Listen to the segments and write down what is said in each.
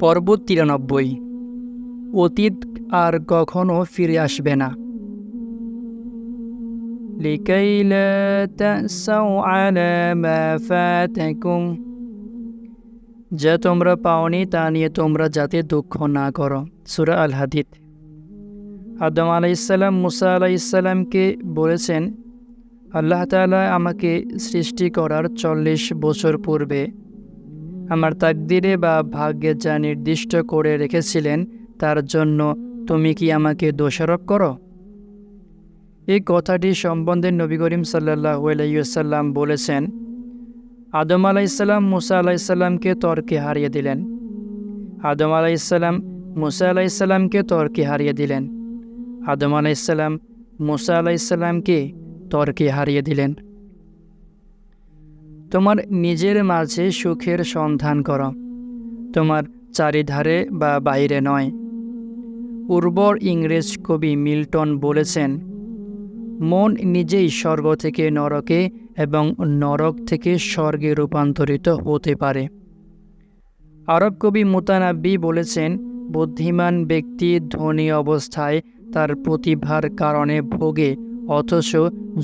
পর্ব তিরানব্বই অতীত আর কখনো ফিরে আসবে না لكي لا تأسوا على ما فاتكم যা তোমরা পাওনি তা নিয়ে তোমরা যাতে দুঃখ না করো সুরা আল হাদিদ আদম আলাইসাল্লাম মুসা আলাইসাল্লামকে বলেছেন আল্লাহ তাআলা আমাকে সৃষ্টি করার চল্লিশ বছর পূর্বে আমার তাকদিরে বা ভাগ্যে যা নির্দিষ্ট করে রেখেছিলেন, তার জন্য তুমি কি আমাকে দোষারোপ করো? এই কথাটি সম্বন্ধে নবী করিম সাল্লাহ আলাইসাল্লাম বলেছেন, আদম আলাইসাল্লাম মুসা আলাইসাল্লামকে তর্কে হারিয়ে দিলেন। আদম আলাইসাল্লাম মুসা আলাইসাল্লামকে তর্কে হারিয়ে দিলেন। আদম আলাইসাল্লাম মুসা আলাইসাল্লামকে তর্কে হারিয়ে দিলেন। তোমার নিজের মাঝে সুখের সন্ধান করো। তোমার চারিধারে বা বাইরে নয়। উর্বর ইংরেজ কবি মিল্টন বলেছেন, মন নিজেই স্বর্গ থেকে নরকে এবং নরক থেকে স্বর্গে রূপান্তরিত হতে পারে। আরব কবি মুতানাব্বি বলেছেন, বুদ্ধিমান ব্যক্তি ধনী অবস্থায় তার প্রতিভার কারণে ভোগে অথচ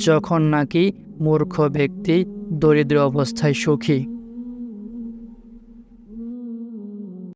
যখন নাকি মূর্খ ব্যক্তি দরিদ্র অবস্থায় সুখী।